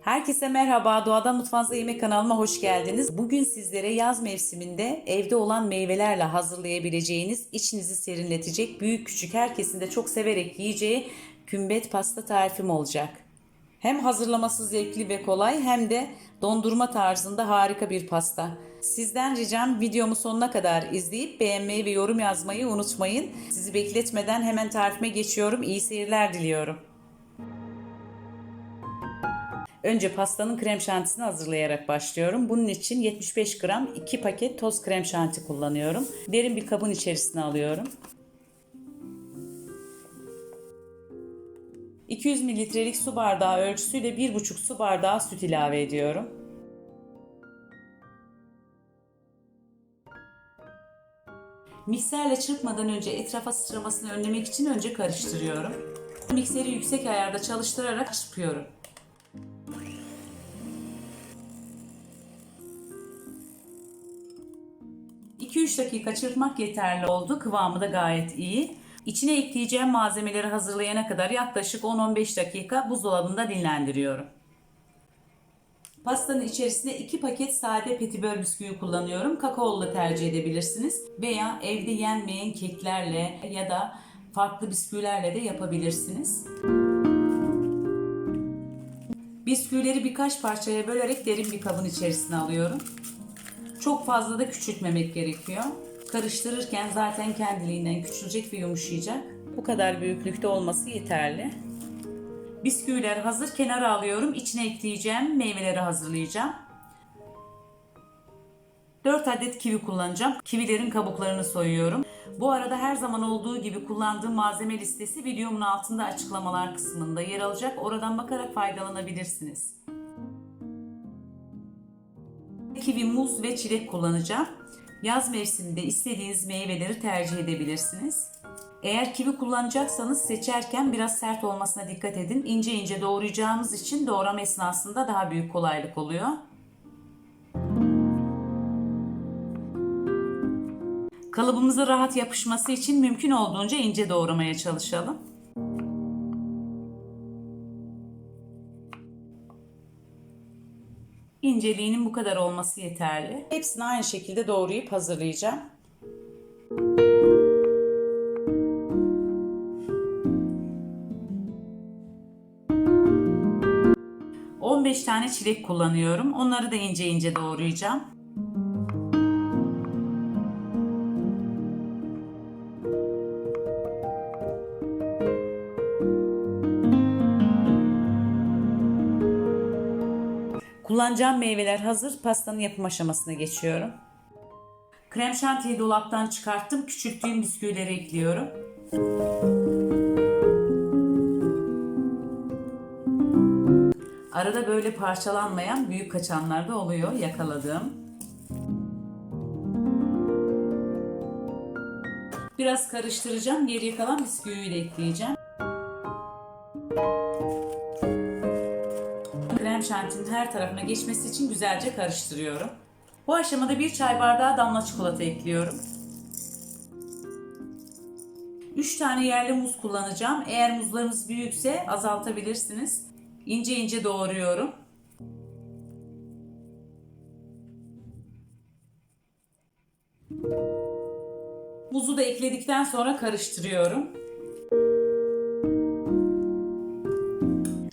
Herkese merhaba. Doğadan Mutfağınızda Yemek kanalıma hoş geldiniz. Bugün sizlere yaz mevsiminde evde olan meyvelerle hazırlayabileceğiniz, içinizi serinletecek, büyük küçük herkesin de çok severek yiyeceği kümbet pasta tarifim olacak. Hem hazırlaması zevkli ve kolay hem de dondurma tarzında harika bir pasta. Sizden ricam videomu sonuna kadar izleyip beğenmeyi ve yorum yazmayı unutmayın. Sizi bekletmeden hemen tarifime geçiyorum. İyi seyirler diliyorum. Önce pastanın krem şantisini hazırlayarak başlıyorum. Bunun için 75 gram 2 paket toz krem şanti kullanıyorum. Derin bir kabın içerisine alıyorum. 200 mililitrelik su bardağı ölçüsüyle 1,5 su bardağı süt ilave ediyorum. Mikserle çırpmadan önce etrafa sıçramasını önlemek için önce karıştırıyorum. Mikseri yüksek ayarda çalıştırarak çırpıyorum. 2-3 dakika çırpmak yeterli oldu. Kıvamı da gayet iyi. İçine ekleyeceğim malzemeleri hazırlayana kadar yaklaşık 10-15 dakika buzdolabında dinlendiriyorum. Pastanın içerisine 2 paket sade petibör bisküvi kullanıyorum. Kakaolu tercih edebilirsiniz. Veya evde yenmeyen keklerle ya da farklı bisküvilerle de yapabilirsiniz. Bisküvileri birkaç parçaya bölerek derin bir kabın içerisine alıyorum. Çok fazla da küçültmemek gerekiyor. Karıştırırken zaten kendiliğinden küçülecek ve yumuşayacak. Bu kadar büyüklükte olması yeterli. Bisküviler hazır. Kenara alıyorum. İçine ekleyeceğim meyveleri hazırlayacağım. 4 adet kivi kullanacağım. Kivilerin kabuklarını soyuyorum. Bu arada her zaman olduğu gibi kullandığım malzeme listesi videomun altında açıklamalar kısmında yer alacak. Oradan bakarak faydalanabilirsiniz. Kivi, muz ve çilek kullanacağım. Yaz mevsiminde istediğiniz meyveleri tercih edebilirsiniz. Eğer kivi kullanacaksanız seçerken biraz sert olmasına dikkat edin. İnce ince doğrayacağımız için doğrama esnasında daha büyük kolaylık oluyor. Kalıbımıza rahat yapışması için mümkün olduğunca ince doğramaya çalışalım. İnceliğinin bu kadar olması yeterli. Hepsini aynı şekilde doğrayıp hazırlayacağım. ...15 tane çilek kullanıyorum. Onları da ince ince doğrayacağım. Kullanacağım meyveler hazır. Pastanın yapım aşamasına geçiyorum. Krem şantiyi dolaptan çıkarttım. Küçülttüğüm bisküvileri ekliyorum. Arada böyle parçalanmayan büyük kaçanlar da oluyor yakaladığım. Biraz karıştıracağım. Geriye kalan bisküviyi de ekleyeceğim. Krem şantinin her tarafına geçmesi için güzelce karıştırıyorum. Bu aşamada bir çay bardağı damla çikolata ekliyorum. 3 tane yerli muz kullanacağım. Eğer muzlarınız büyükse azaltabilirsiniz. İnce ince doğruyorum. Muzu da ekledikten sonra karıştırıyorum.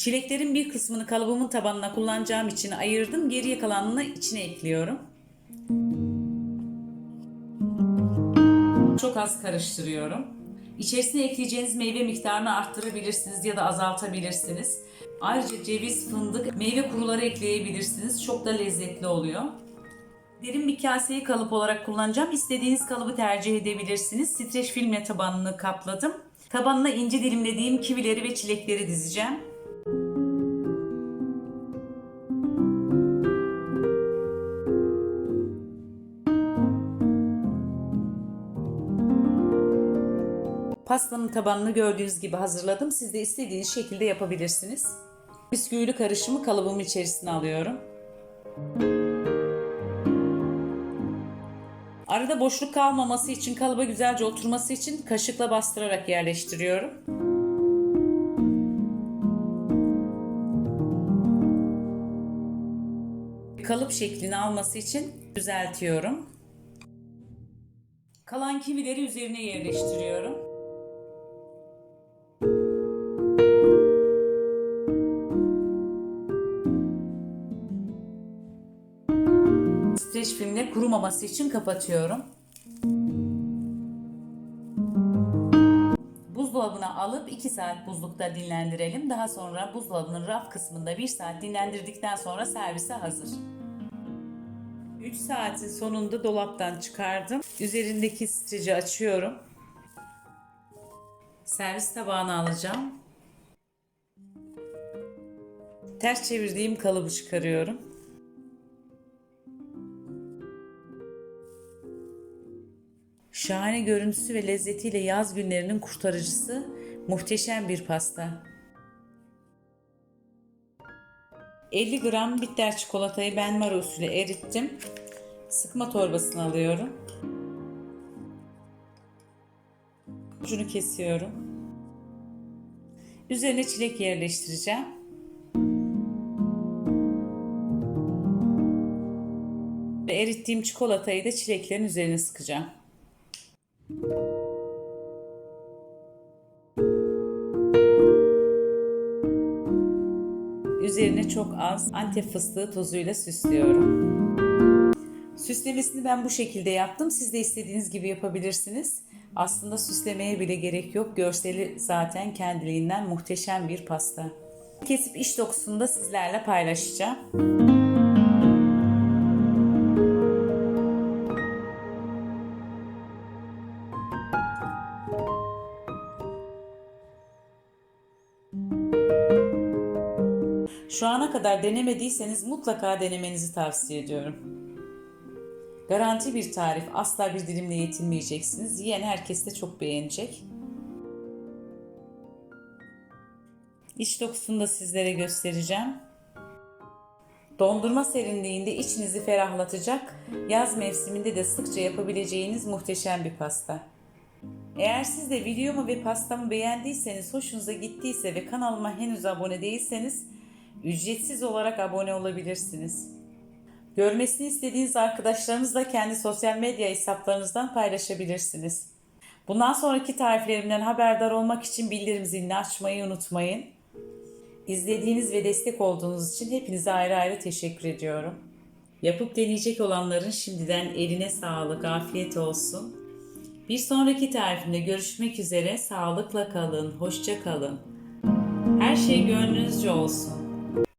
Çileklerin bir kısmını kalıbımın tabanına kullanacağım için ayırdım. Geriye kalanını içine ekliyorum. Çok az karıştırıyorum. İçerisine ekleyeceğiniz meyve miktarını arttırabilirsiniz ya da azaltabilirsiniz. Ayrıca ceviz, fındık, meyve kuruları ekleyebilirsiniz. Çok da lezzetli oluyor. Derin bir kaseyi kalıp olarak kullanacağım. İstediğiniz kalıbı tercih edebilirsiniz. Streç filmle tabanını kapladım. Tabanına ince dilimlediğim kivileri ve çilekleri dizeceğim. Pastanın tabanını gördüğünüz gibi hazırladım. Siz de istediğiniz şekilde yapabilirsiniz. Bisküvili karışımı kalıbımın içerisine alıyorum. Arada boşluk kalmaması için, kalıba güzelce oturması için kaşıkla bastırarak yerleştiriyorum. kalıp şeklini alması için düzeltiyorum. Kalan kivileri üzerine yerleştiriyorum. Streç filmle kurumaması için kapatıyorum. Buzdolabına alıp 2 saat buzlukta dinlendirelim. Daha sonra buzdolabının raf kısmında 1 saat dinlendirdikten sonra servise hazır. 3 saatin sonunda dolaptan çıkardım. Üzerindeki streci açıyorum. Servis tabağına alacağım. Ters çevirdiğim kalıbı çıkarıyorum. Şahane görüntüsü ve lezzetiyle yaz günlerinin kurtarıcısı muhteşem bir pasta. 50 gram bitter çikolatayı benmari usulü erittim. Sıkma torbasına alıyorum. Ucunu kesiyorum. Üzerine çilek yerleştireceğim. Ve erittiğim çikolatayı da çileklerin üzerine sıkacağım. Üzerine çok az antep fıstığı tozuyla süslüyorum. Süslemesini ben bu şekilde yaptım. Siz de istediğiniz gibi yapabilirsiniz. Aslında süslemeye bile gerek yok. Görseli zaten kendiliğinden muhteşem bir pasta. Kesip iç dokusunu da sizlerle paylaşacağım. Şu ana kadar denemediyseniz mutlaka denemenizi tavsiye ediyorum. Garanti bir tarif. Asla bir dilimle yetinmeyeceksiniz. Yiyen herkes de çok beğenecek. İç dokusunu da sizlere göstereceğim. Dondurma serinliğinde içinizi ferahlatacak, yaz mevsiminde de sıkça yapabileceğiniz muhteşem bir pasta. Eğer siz de videomu ve pastamı beğendiyseniz, hoşunuza gittiyse ve kanalıma henüz abone değilseniz ücretsiz olarak abone olabilirsiniz. Görmesini istediğiniz arkadaşlarınızla kendi sosyal medya hesaplarınızdan paylaşabilirsiniz. Bundan sonraki tariflerimden haberdar olmak için bildirim zilini açmayı unutmayın. İzlediğiniz ve destek olduğunuz için hepinize ayrı ayrı teşekkür ediyorum. Yapıp deneyecek olanların şimdiden eline sağlık, afiyet olsun. Bir sonraki tarifimde görüşmek üzere. Sağlıkla kalın, hoşça kalın. Her şey gönlünüzce olsun.